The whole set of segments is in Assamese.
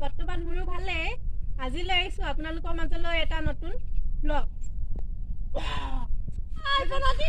বৰ্তমান মোৰো ভালেই আজি লৈ আহিছো আপোনালোকৰ মাজলৈ এটা নতুন ব্লগ নাজানো কি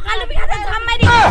Kalau bisa sama dia.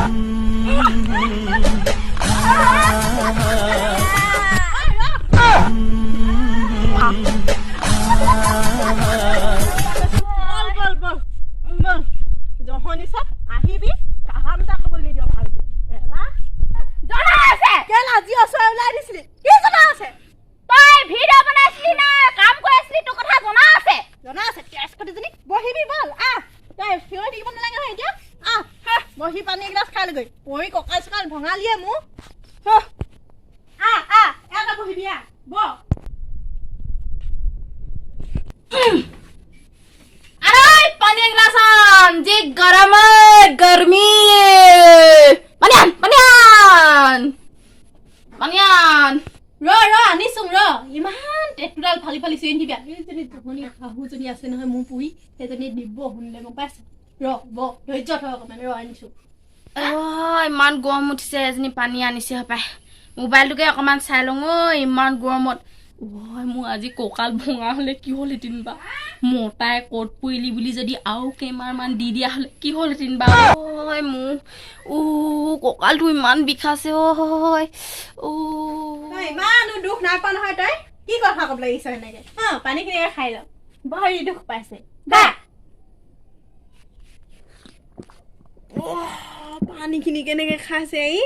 পানীয়ান ৰ ৰ আনিছোং ৰ। ইমান টেটুডাল ফালি ফালি চিঞৰি দিবি এইজনী জহনী শাহুজনী আছে নহয় মোৰ পুহি সেইজনী দিব শুনিলে গম পাইছ? ৰ ব ধৈৰ্য থ অকণমান ৰ আনিছো। অ' ইমান গৰম উঠিছে এজনী পানী আনিছে হপাই। মোবাইলটোকে অকণমান চাই লওঁ ঐ ইমান গৰমত। ঐ মোৰ আজি কঁকাল ভঙা হ'লে কি হ'লহেঁতেন বা? মতাই ক'ত পৰিলি বুলি যদি আৰু কেইমাৰমান দি দিয়া হ'লে কি হ'লহেঁতেন বা? ঐ মোৰ ও কঁকালটো ইমান বিষাইছে ঐ ও ইমানো দুখ নাই পোৱা নহয় তই। কি কথা ক'ব লাগিছ এনেকে? হা পানীখিনিকে খাই ল। ভাৰি দুখ পাইছে। দা পানীখিনি কেনেকে খাইছে ই?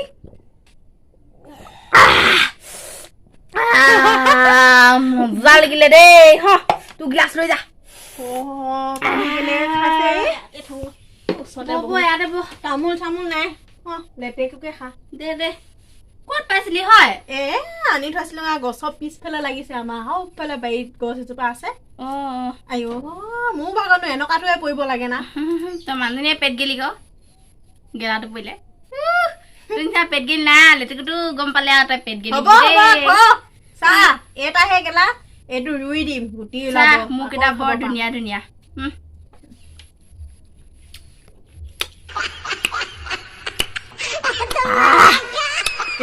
আহ, মজা লাগিলে দেই হ তোৰ গ্লাছ লৈ যা। তামোল চামোল নাই। লেটেকুকে খা। দে দে। ক'ত পাইছিলি হয়? এ আনি থৈছিলো গছৰ পিছফালে লাগিছে আমাৰ। সৌফালে বাৰীত গছ এজোপা আছে। অঁ। আইঅ মোৰ ভাগৰনো এনেকুৱাটোৱে পৰিব লাগে না। তই মানুহজনীয়ে পেট গেলি ক। গেলাটো পৰিলে উহ, তোৰ নিচিনা পেট গেলি নাই লেটেকুটো গম পালে আৰু তই পেট গেলি হ'ব বুলি হ'ব দেই। ক চা এটাহে গেলা এইটো ৰুই দিম গুটি চা, ওলাব মোৰ কেইটা আকৌ বৰ খাব পাম। ধুনীয়া ধুনীয়া উম।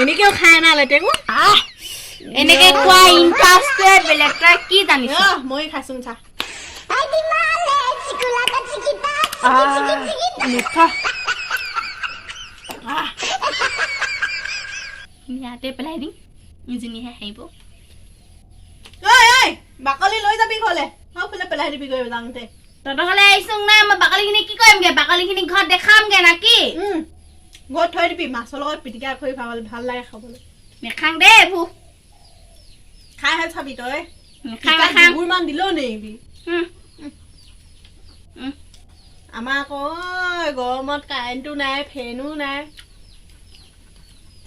এনেকেও খাই না লেটেকু এনেকে খোৱা ইণ্টাৰেষ্টে বেলেগ তই কি জানিছ অ মই খাইছো চা মিঠা ইয়াতে পেলাই দিম ইজনীহে হাঁহিব ঐ ঐ বাকলি লৈ যাবি ঘৰলে সৌফালে পেলাই দিবি গৈ যাওঁতে তহঁতৰ ঘৰলে আহিছো নাই মই বাকলিখিনি কি কৰিমগে বাকলিখিনি ঘৰত দেখামগে না কি ঘৰত থৈ দিবি মাছৰ লগত পিটিকা কৰি ভাল ভাল লাগে খাবলৈ নেখাং দেই এইবোৰ খাইহে চাবি তই নেখাং নেখাং মান দিলেও নেৰিবি আমাৰ আকৌ গৰমত কাৰেণ্টটো নাই ফেনো নাই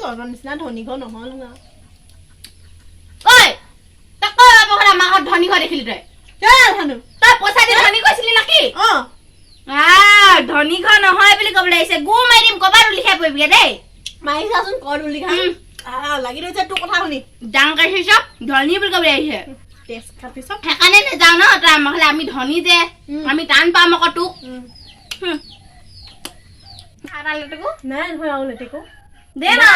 তহঁতৰ নিচিনা ধনী ঘৰ নহ'লো ঐ তই কৈ বাপৰ ঘৰত আমাৰ ঘৰত ধনী ঘৰ দেখিলি তই? কেলে তই পইচা দি ধনী কৈছিলি নেকি? অ। ধনী ঘৰ নহয় বুলি ক'বলৈ আহিছে। গু মাৰি দিম ক'ৰবাত উলিখাই পৰিবিগে দেই। মাৰি চাচোন কল বুলি খা উম, আহ, লাগি ধৰিছে তোৰ কথা শুনি। ডাং কাঢ়িছ ধনী বুলি ক'বলৈ আহিছে। চব সেইকাৰণে নেযাওঁ ন তই আমাৰ ঘৰলে। আমি ধনী যে আমি টান পাম আকৌ তোক? নাই নহয় আৰু লেটেকো। দে না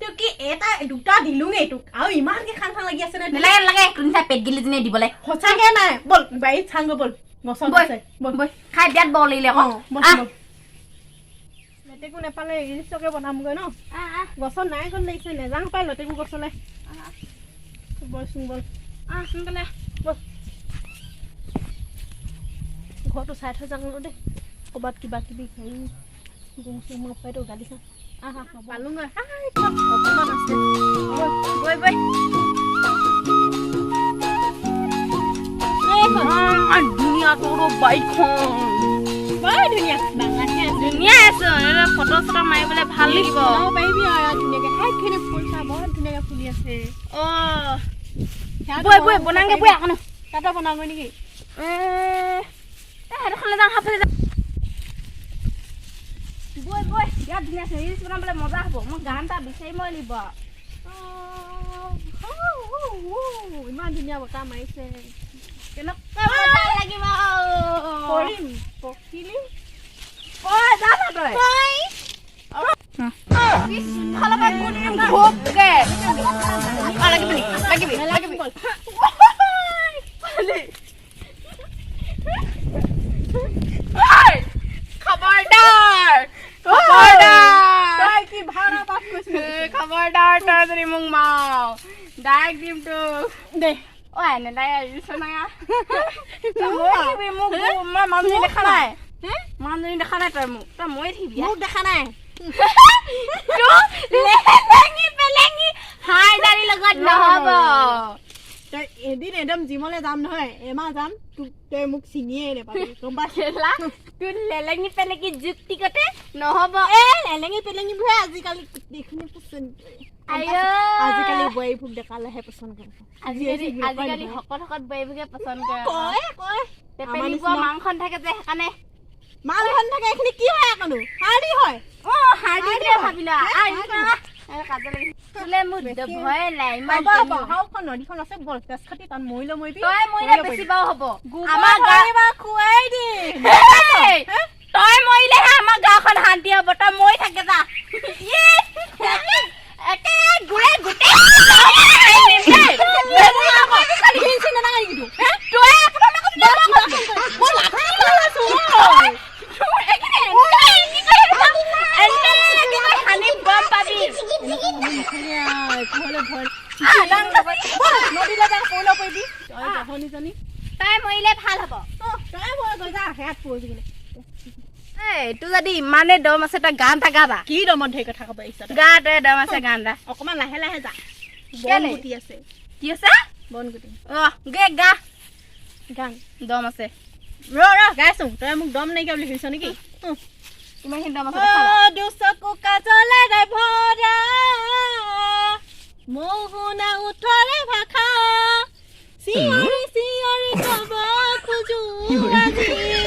তোক কি এটা দুটা দিলোঙেই তোক? আৰু ইমানকে খাং খাং লাগি আছে নে নেলাগে নেলাগে তোৰ নিচিনা পেট গিলিজনীয়ে দিবলৈ। সঁচাকে নাই। ব'ল বাৰীত চাংগৈ ব'ল। গছত বৈ আছে ব'ল। বৈ খাই বিয়াত বৰ লাগিলে অঁ আকৌ ব'ল আহ। ব'ল। লেটেকু নেপালে ইৰিচকে বনামগৈ ন? আহ, আহ, গছত নাই গ'ল লাগিছে নেযাওঁ পাই লেটেকু গছলৈ। বলচোন ব'ল। আহ, সোনকালে। ব'ল। ঘৰটো চাই থৈ যাওঁ দেই। ক'ৰবাত কিবা কিবি হেৰি পাইতো গালি চাওঁ পালোগৈ অকণমান আছে বৈ বৈ ধুনীয়া তোৰ বাইকখন। বৰ ধুনীয়া। ধুনীয়া আছে। ফটো চটো মাৰিবলৈ ভালো লাগিব। পাৰিবি ধুনীয়াকে। সেইখিনি ফুল চা বৰ ধুনীয়াকে ফুলি আছে। অ। বৈ বৈ বনাংগে। বৈ আকৌ তাতে বনাওঁগৈ নেকি? এ সেইডোখৰলৈ যাওঁ সাপে যাওঁ। বৈ বৈ বিৰাট ধুনীয়া আছে ৰিলচ বনাবলৈ মজা হ'ব মই গান এটা বিচাৰি মই লাগিব ইমান ধুনীয়া বতাহ মাৰিছে কেনেকুৱা লাগিব কৰিম পকিলি ঐ যা না তই লাগিবি লাগিবি লাগিবি খবরদার তাড়াতাড়ি মুং মাও ডাক দিম তো দে ও এনে লাই আইছ না তো মই দিবি মুখ দেখা নাই মামনি দেখা নাই তই মোক তই মই দেখা নাই হাই দাড়ি লগত নহব এদিন একদম জিমলৈ যাম নহয় এমাহ যাম তোক তই মোক চিনিয়ে নাপাবি গম তোৰ লেলেঙি পেলেঙি যুক্তি কতে নহ'ব। এ লেলেঙি পেলেঙিবোৰে আজিকালি গোটেইখিনি পচন্দ আজিকালি বোৱাৰীবোৰ ডেকালেহে পচন্দ কৰে। আজিকালি শকত শকত বোৱাৰীবোৰে পচন্দ কৰে। কয় মাংস থাকে যে সেইকাৰণে। মাল ধন থাকে এইখিনি কি হয় আকনো হাৰ্ডি হয় অ হাৰ্ডি বুলি ভাবিলা মোৰ ভয় নাই নদীখন আছে তাত মৰিলে মৰিবি তই মৰিলে বেছি বাৰু হ'ব। আমাৰ আমাৰ খুৱাই দিম। তই মৰিলেহে আমাৰ গাঁওখন শান্তি হ'ব তই মৰি থাকে যা। ইয়ে! একে গোটেই তই সানি গম পাবি তই মৰিলে ভালো হ'ব এইটো যদি ইমানে দম আছে তই গান এটা গাবা। কি দমত ধেৰ কথা ক'ব আহিছ তই? দম আছে গান এটা। অকমান লাহে লাহে যা। বন কেলে? গুটি আছে। কি আছে বন গুটি। অ গে গা। গান। দম আছে। ৰ ৰ গাইছোং। তই মোক দম নাইকিয়া বুলি ভাবিছ নেকি? উহ। কিমানখিনি দম আছে দুচকু কাজলেৰে ভৰা। মোহনা ওঠৰে ভাষা। চিঞৰি চিঞৰি কব খোজো আজি।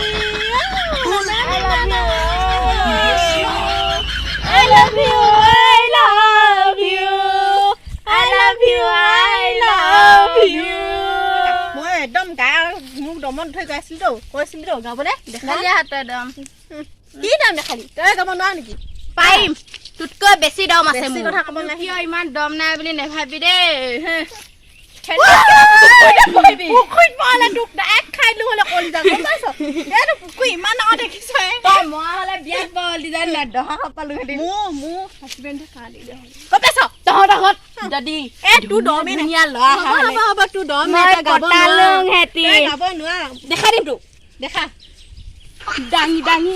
মোক আছিলি তো কৈছিলি তো গাবলে দেখালি হাতত দম কি দাম দেখালি? তই গাব নোৱাৰ নেকি? পাৰিম। তোতকৈ বেছি দম আছে কথা ক'ব নাই কিয় ইমান দম নাই বুলি নেভাবি দেই। যদি এ তোৰ ল'ৰা দেখা দিম তোক দেখা দাঙি দাঙি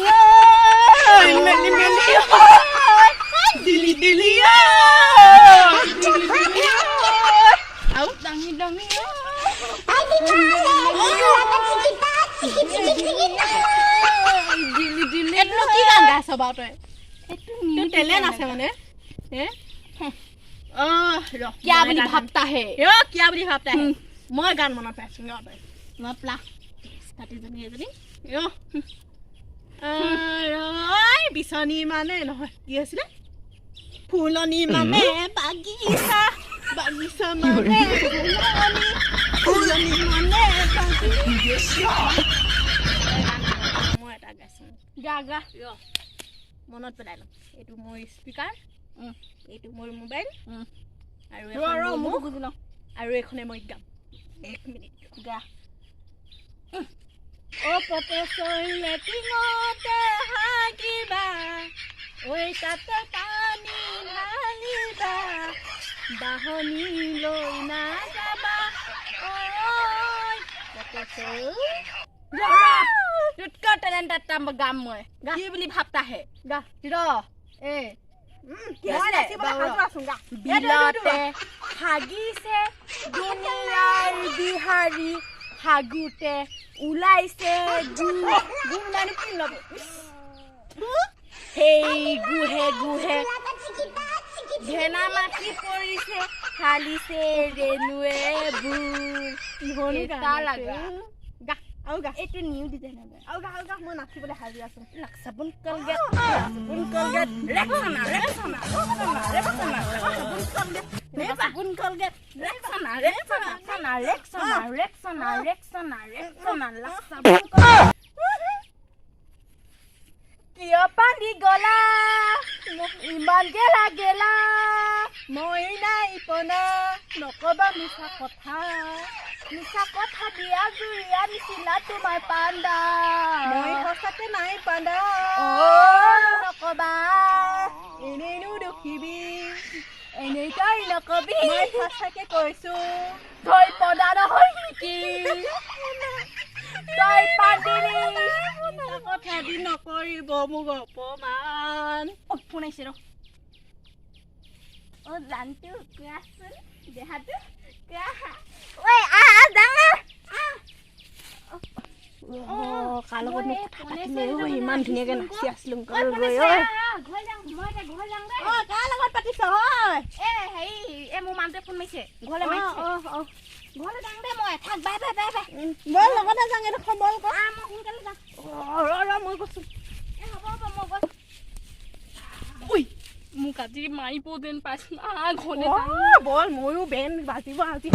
বাৰু তই টেলেণ্ট আছে মানে। কিয়া মই বুলি এটা গান- ভাবতা হে? ৰ কিয়া বুলি ভাবতা হে? হুম। মই গান মনত পাইছো ৰ তই। মতলা কাটিজনী এজনী। ৰ বিচনী মানে নহয় কি আছিলে? ফুলনি মানে বাগিচা। বাগিচা মানে ফুলনি। ফুলনি মানে বাগিচা। মই এটা গাইছো গা গা। ৰ। মনত পেলাই ল'ম এইটো মোৰ স্পীকাৰ এইটো মোৰ মোবাইল। আৰু। ময়ো বুজি লওঁ। আৰু এইখনে মই গাম। এক মিনিট। গা। অ প্ৰফেচৰ লেট্ৰিনতে হাগিবা। ঐ তাতে পানী ঢালিবা। বাহনী লৈ নাযাবা। ঐ প্ৰফেচৰ তোতকৈ ক্যালেন্ডারটা গাম্ময় কি বুলি ভাবতা হে? গা। ৰ এ। হাগিছে দুনিয়াৰ বিহাৰী। হাগুতে ওলাইছে সেই গুহে গুহে ঘেনা মাটি পৰিছে খালিছে ৰেণুৱে বুৰ লাগা? এইটো নিউ ডিজাইন মই নাচিবলৈ সাজি আছো কলগেট কলগেট কলগেট কিয় পানী গলা মোক ইমান গেলা মই নাই পনা নকবা মিছা কথা মিছা কথা দিয়া জুৰিয়া নিচিনা তোমাৰ পাণ্ডা মই সঁচাকে নাই নকবা এনেইনো দেখিবি এনেই তই নকবি মই সঁচাকে কৈছো তই পদা নহয় নেকি তই পাদিনি কথা দি নকৰিব মোক অপমান আহিছে ৰ অ জানটো কোৱাচোন দেহাটো কোৱা অ কাৰ লগত মোক কথা পাতিলে ঐ, ইমান ধুনীয়াকে নাচি আছিলো ঐ কাৰ লগত পাতিছ হয় এ হেৰি এ মোৰ মানুহটোৱে ফোন মাৰিছে ঘৰলৈ অ মাৰিছে অ অ ঘৰলৈ যাওঁ দে মই থাক বাই বাই বাই বাই উম, ব'ল লগতে যাওঁ কৰ মই সোনকালে যাওঁ অ ৰ ৰ মই কৈছো এ হ'ব হ'ব মই গৈ ঐ মোক মুখাজি মাই পোদেন পাস আ ঘনে বল ময়ো বেন বাজি আজি